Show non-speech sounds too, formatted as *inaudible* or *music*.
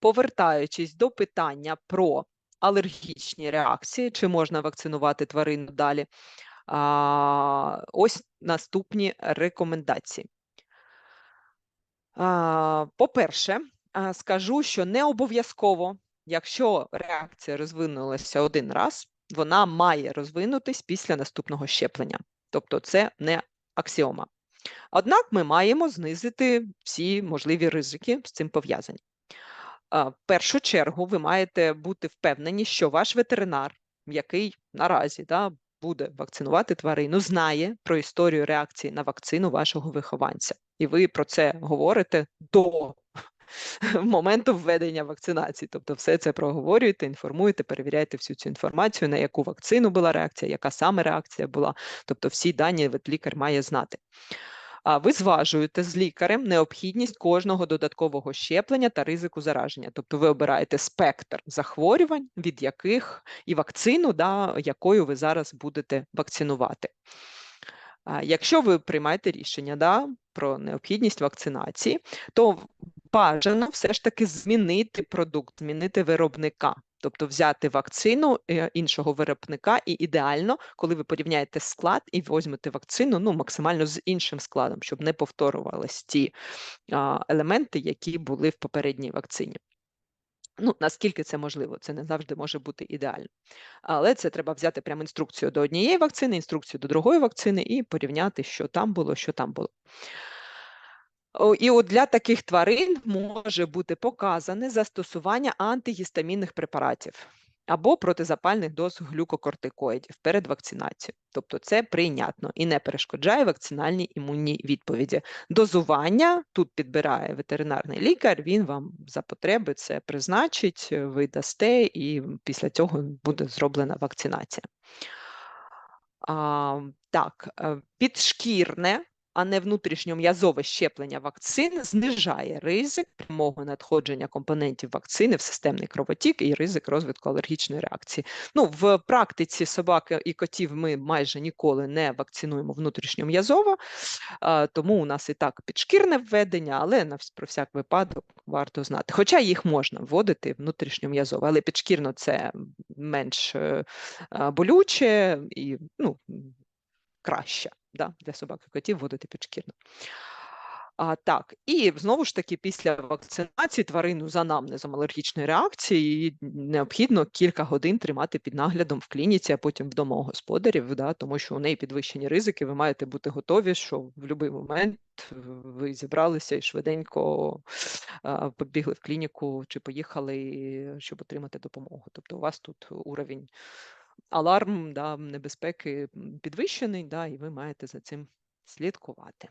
повертаючись до питання про алергічні реакції, чи можна вакцинувати тварину далі, ось наступні рекомендації. По-перше, скажу, що не обов'язково, якщо реакція розвинулася один раз, вона має розвинутись після наступного щеплення. Тобто це не аксіома. Однак ми маємо знизити всі можливі ризики з цим пов'язані. В першу чергу ви маєте бути впевнені, що ваш ветеринар, який наразі да, буде вакцинувати тварину, знає про історію реакції на вакцину вашого вихованця. І ви про це говорите до *laughs* моменту введення вакцинації. Тобто, все це проговорюєте, інформуєте, перевіряєте всю цю інформацію, на яку вакцину була реакція, яка саме реакція була. Тобто, всі дані лікар має знати. А ви зважуєте з лікарем необхідність кожного додаткового щеплення та ризику зараження. Тобто ви обираєте спектр захворювань, від яких і вакцину, да, якою ви зараз будете вакцинувати. Якщо ви приймаєте рішення да, про необхідність вакцинації, то бажано все ж таки змінити продукт, змінити виробника. Тобто взяти вакцину е, іншого виробника, і ідеально, коли ви порівняєте склад і візьмете вакцину ну, максимально з іншим складом, щоб не повторювалися ті а, елементи, які були в попередній вакцині. Ну, наскільки це можливо, це не завжди може бути ідеально. Але це треба взяти прямо інструкцію до однієї вакцини, інструкцію до другої вакцини і порівняти, що там було, що там було. І от для таких тварин може бути показане застосування антигістамінних препаратів або протизапальних доз глюкокортикоїдів перед вакцинацією. Тобто це прийнятно і не перешкоджає вакцинальній імунній відповіді. Дозування тут підбирає ветеринарний лікар, він вам за потреби це призначить, ви дасте, і після цього буде зроблена вакцинація. А, Так, е, підшкірне а не внутрішньом'язове щеплення вакцин знижає ризик прямого надходження компонентів вакцини в системний кровотік і ризик розвитку алергічної реакції. Ну, В практиці собак і котів ми майже ніколи не вакцинуємо внутрішньом'язово, тому у нас і так підшкірне введення, але на про всяк випадок варто знати. Хоча їх можна вводити внутрішньом'язово, але підшкірно це менш е, болюче і ну, краще да, для собак і котів вводити підшкірно. А, Так, і знову ж таки, після вакцинації тварину з анамнезом алергічної реакції необхідно кілька годин тримати під наглядом в клініці, а потім вдома у господарів, да, тому що у неї підвищені ризики, ви маєте бути готові, що в будь-який момент ви зібралися і швиденько а, побігли в клініку чи поїхали, щоб отримати допомогу. Тобто у вас тут уровень аларм да, небезпеки підвищений, да, і ви маєте за цим слідкувати.